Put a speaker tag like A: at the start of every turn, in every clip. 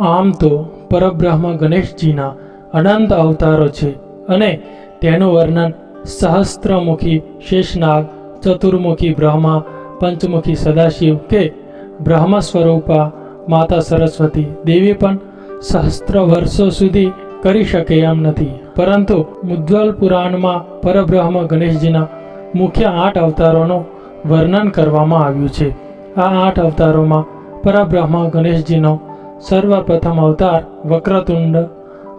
A: આમ તો પરબ્રહ્મ ગણેશજીના અનંત અવતારો છે અને તેનું વર્ણન સહસ્ત્રમુખી શેષનાગ, ચતુર્મુખી બ્રહ્મા, પંચમુખી સદાશિવ કે બ્રહ્મ સ્વરૂપા માતા સરસ્વતી દેવી પણ સહસ્ત્ર વર્ષો સુધી કરી શકે એમ નથી. પરંતુ મુદ્વલ પુરાણમાં પરબ્રહ્મ ગણેશજીના મુખ્ય આઠ અવતારોનું વર્ણન કરવામાં આવ્યું છે. આ આઠ અવતારોમાં પરબ્રહ્મ ગણેશજીનો સર્વપ્રથમ અવતાર વક્રતુંડ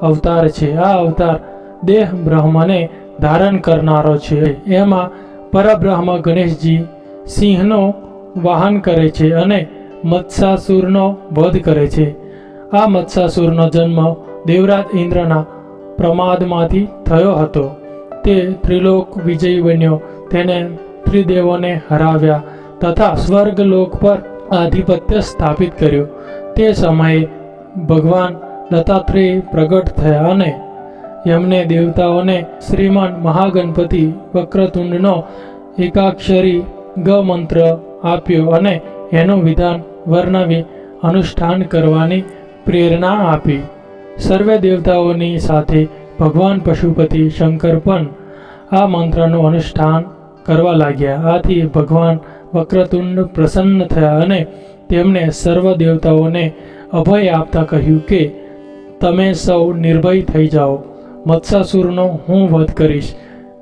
A: અવતાર છે. આ અવતાર દેહ બ્રહ્મને ધારણ કરનારો છે. એમાં પરબ્રહ્મ ગણેશજી સિંહનો વાહન કરે છે અને મત્સાસુરનો વધ કરે છે. આ મત્સાસુરનો જન્મ દેવરાજ ઇન્દ્રના પ્રમાદમાંથી થયો હતો. તે ત્રિલોક વિજયી બન્યો. તેને ત્રિદેવોને હરાવ્યા તથા સ્વર્ગલોક પર આધિપત્ય સ્થાપિત કર્યું. તે સમયે ભગવાન દત્તાત્રેય પ્રગટ થયા અને એમને દેવતાઓને શ્રીમાન મહાગણપતિ વક્રતુંડનો એકાક્ષરી ગ મંત્ર આપ્યો અને એનું વિધાન વર્ણવી અનુષ્ઠાન કરવાની પ્રેરણા આપી. સર્વે દેવતાઓની સાથે ભગવાન પશુપતિ શંકર પણ આ મંત્રનું અનુષ્ઠાન કરવા લાગ્યા. આથી ભગવાન વક્રતુંડ પ્રસન્ન થયા અને તેમણે સર્વ દેવતાઓને અભય આપતા કહ્યું કે, તમે સૌ નિર્ભય થઈ જાઓ. મત્સાસુરનો હું વધ કરીશ.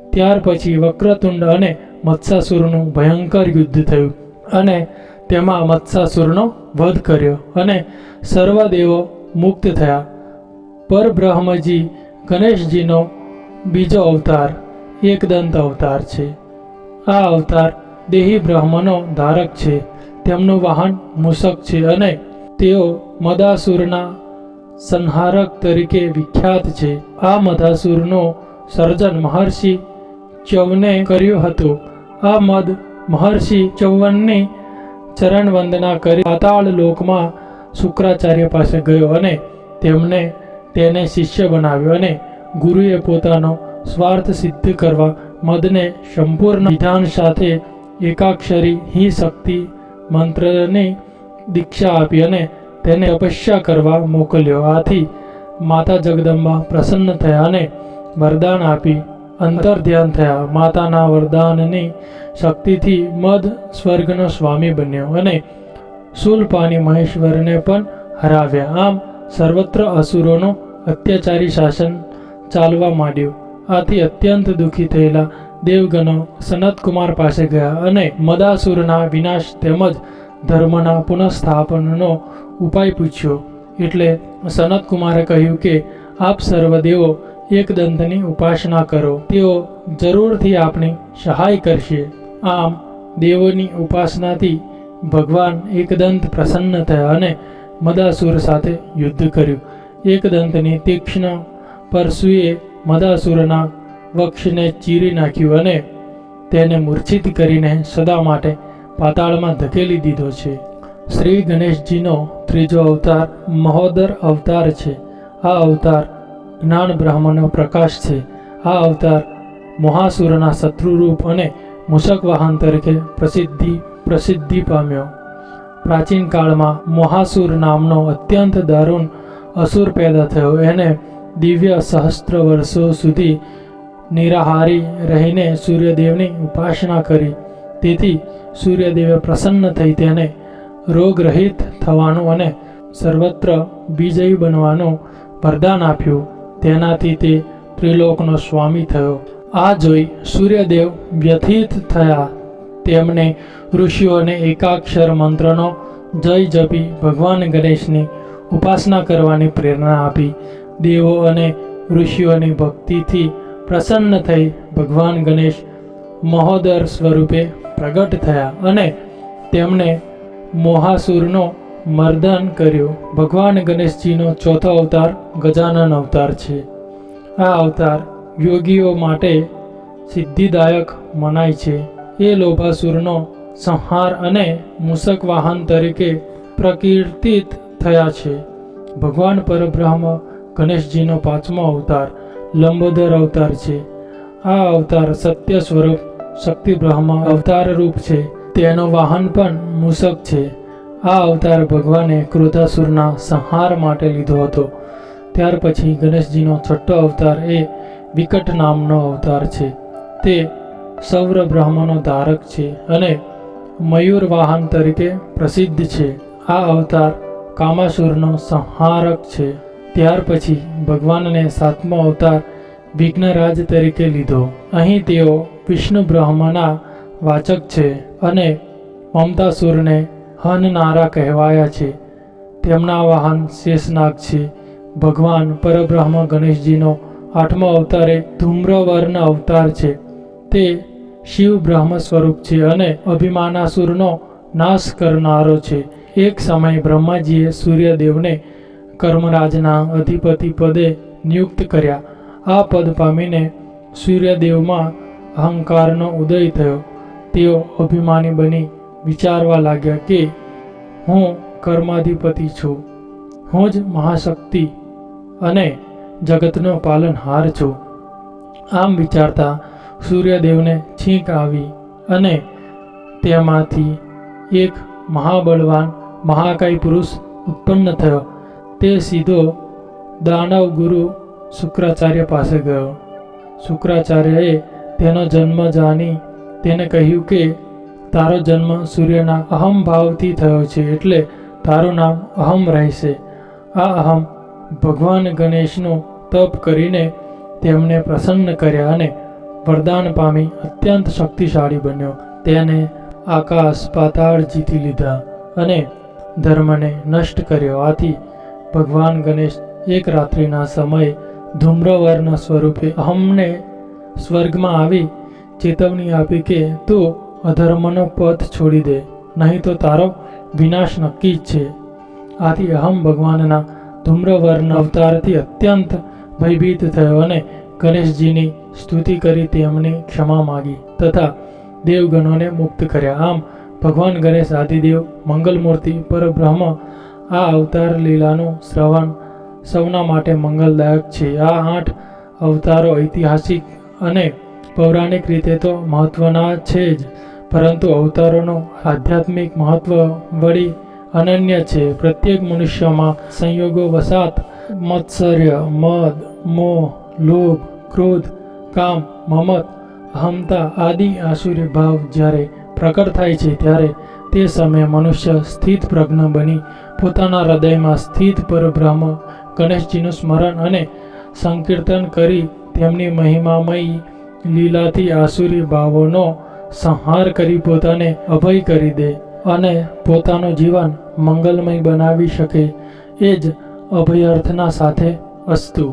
A: ત્યાર પછી વક્રતુંડ અને મત્સાસુરનું ભયંકર યુદ્ધ થયું અને તેમાં મત્સાસુરનો વધ કર્યો અને સર્વ દેવો મુક્ત થયા. પરબ્રહ્મજી ગણેશજીનો બીજો અવતાર, એકદંત અવતાર છે. આ અવતાર દેહી બ્રહ્મનો ધારક છે. તેમનું વાહન મૂષક છે અને તેઓ મદાસુરના સંહારક તરીકે વિખ્યાત છે. આ મદાસુરનું સર્જન મહર્ષિ ચૌને કર્યું હતું. આ મદ મહર્ષિ ચૌવનની ચરણ વંદના કરી પાતાળ લોકમાં શુક્રાચાર્ય પાસે ગયો અને તેમને તેને શિષ્ય બનાવ્યો અને ગુરુએ પોતાનો સ્વાર્થ સિદ્ધ કરવા મદને સંપૂર્ણ વિધાન સાથે એકાક્ષરી હિ શક્તિ મંત્રની દીક્ષા આપી અને તેને તપસ્યા કરવા મોકલ્યો. આથી માતા જગદંબા પ્રસન્ન થયા અને વરદાન આપી. અંતર ધ્યાન થયા. માતાના વરદાનની શક્તિથી મદ સ્વર્ગનો સ્વામી બન્યો અને શૂલપાની મહેશ્વરને પણ હરાવ્યા. આમ સર્વત્ર અસુરોનું અત્યાચારી શાસન ચાલવા માંડ્યું. આથી અત્યંત દુઃખી થયેલા દેવગણો સનતકુમાર પાસે ગયા અને મદાસુરના વિનાશ તેમજ ધર્મના પુનઃસ્થાપનનો ઉપાય પૂછ્યો. એટલે સનતકુમારે કહ્યું કે, આપ સર્વ દેવો એકદંતની ઉપાસના કરો. તેઓ જરૂરથી આપણી સહાય કરશે. આમ દેવોની ઉપાસનાથી ભગવાન એકદંત પ્રસન્ન થયા અને મદાસુર સાથે યુદ્ધ કર્યું. એકદંતની તીક્ષ્ણ પરશુએ મદાસુરના વક્ષને ચીરી નાખ્યું અને તેને મૂર્છિત કરીને સદા માટે પાતાળમાં ધકેલી દીધો છે. શ્રી ગણેશજીનો ત્રીજો અવતાર મહોદર અવતાર છે. આ અવતાર જ્ઞાન બ્રાહ્મણનો પ્રકાશ છે. આ અવતાર મહાસુરના શત્રુરૂપ અને મૂષક વાહન તરીકે પ્રસિદ્ધિ પ્રસિદ્ધિ પામ્યો. પ્રાચીન કાળમાં મહાસુર નામનો અત્યંત દારૂણ અસુર પેદા થયો. એને દિવ્ય સહસ્ત્ર વર્ષો સુધી નિરાહારી રહીને સૂર્યદેવની ઉપાસના કરી. તેથી સૂર્યદેવે પ્રસન્ન થઈ તેને રોગરહિત થવાનું અને સર્વત્ર વિજયી બનવાનું વરદાન આપ્યું. તેનાથી તે ત્રિલોકનો સ્વામી થયો. આ જોઈ સૂર્યદેવ વ્યથિત થયા. તેમણે ઋષિઓને એકાક્ષર મંત્રનો જય જપી ભગવાન ગણેશની ઉપાસના કરવાની પ્રેરણા આપી. દેવો અને ઋષિઓની ભક્તિથી પ્રસન્ન થઈ ભગવાન ગણેશ મહોદર સ્વરૂપે પ્રગટ થયા અને તેમણે મોહાસુરનો મર્દન કર્યું. ભગવાન ગણેશજીનો ચોથો અવતાર ગજાનન અવતાર છે. આ અવતાર યોગીઓ માટે સિદ્ધિદાયક મનાય છે. એ લોભાસુરનો સંહાર અને મૂસક વાહન તરીકે પ્રકીર્તિત થયા છે. ભગવાન પરબ્રહ્મ ગણેશજીનો પાંચમો અવતાર લંબોદર અવતાર છે. આ અવતાર સત્ય સ્વરૂપ શક્તિ બ્રહ્મા અવતાર રૂપ છે. તેનો વાહન પણ મૂષક છે. આ અવતાર ભગવાને ક્રોધાસુરના સંહાર માટે લીધો હતો. ત્યાર પછી ગણેશજીનો છઠ્ઠો અવતાર એ વિકટ નામનો અવતાર છે. તે સૌર બ્રહ્મનો ધારક છે અને મયુર વાહન તરીકે પ્રસિદ્ધ છે. આ અવતાર કામાસુરનો સંહારક છે. ત્યાર પછી ભગવાનને સાતમો અવતાર વિઘ્નરાજ તરીકે લીધો. અહીં તેઓ વિષ્ણુ બ્રહ્મના વાચક છે અને મમતાસુરને હનનારા કહેવાયા છે. તેમના વાહન શેષનાગ છે. ભગવાન પરબ્રહ્મ ગણેશજીનો આઠમો અવતાર એ ધૂમ્રવર્ણ અવતાર છે. તે શિવ બ્રહ્મ સ્વરૂપ છે અને અભિમાનાસુરનો નાશ કરનારો છે. એક સમયે બ્રહ્માજીએ સૂર્યદેવને કર્મરાજના અધિપતિ પદે નિયુક્ત કર્યા. આ પદ પામીને સૂર્યદેવમાં અહંકારનો ઉદય થયો. તેઓ અભિમાની બની વિચારવા લાગ્યા કે, હું કર્માધિપતિ છું. હું જ મહાશક્તિ અને જગતનો પાલનહાર છું. આમ વિચારતા સૂર્યદેવને છીંક આવી અને તેમાંથી એક મહાબળવાન, મહાકાય પુરુષ ઉત્પન્ન થયો. તે સીધો દાનવ ગુરુ શુક્રાચાર્ય પાસે ગયો. શુક્રાચાર્યએ તેનો જન્મ જાણી તેને કહ્યું કે, તારો જન્મ સૂર્યના અહમ ભાવથી થયો છે એટલે તારું નામ અહમ રહેશે. આ અહમ ભગવાન ગણેશનું તપ કરીને તેમને પ્રસન્ન કર્યા અને વરદાન પામી અત્યંત શક્તિશાળી બન્યો. તેને આકાશ પાતાળ જીતી લીધા અને ધર્મને નષ્ટ કર્યો. આથી ભગવાન ગણેશ એક રાત્રિના સમયે ધૂમ્રવરના સ્વરૂપે અહમને સ્વર્ગમાં આવી ચેતવણી આપી કે તું અધર્મનો પથ છોડી દે, નહીં તો તારો વિનાશ નક્કી જ છે. આથી અહમ ભગવાનના ધૂમ્રવર્ણ અવતારથી અત્યંત ભયભીત થયો અને ગણેશજીની સ્તુતિ કરી તેમની ક્ષમા માગી તથા દેવગણોને મુક્ત કર્યા. આમ ભગવાન ગણેશ, આદિદેવ, મંગલમૂર્તિ, પરબ્રહ્મ આ અવતાર લીલાનું શ્રવણ સૌના માટે મંગલદાયક છે. આ આઠ અવતારો ઐતિહાસિક અને પૌરાણિક રીતે તો મહત્વના છે જ, પરંતુ અવતારોનું આધ્યાત્મિક મહત્વ વળી અનન્ય છે. પ્રત્યેક મનુષ્યમાં સંયોગો વસાત, મત્સર્ય, મદ, મોહ, લોભ, ક્રોધ, કામ, મમત, અહમતા આદિ આસુરી ભાવ જ્યારે પ્રકટ થાય છે, ત્યારે તે સમયે મનુષ્ય સ્થિત પ્રજ્ઞ બની પોતાના હૃદયમાં સ્થિત પરબ્રહ્મ ગણેશજીનું સ્મરણ અને સંકીર્તન કરી તેમની મહિમામયી લીલાથી આસુરી ભાવોનો સંહાર કરી પોતાને અભય કરી દે અને પોતાનું જીવન મંગલમય બનાવી શકે એ જ અભયાર્થના સાથે અસ્તુ.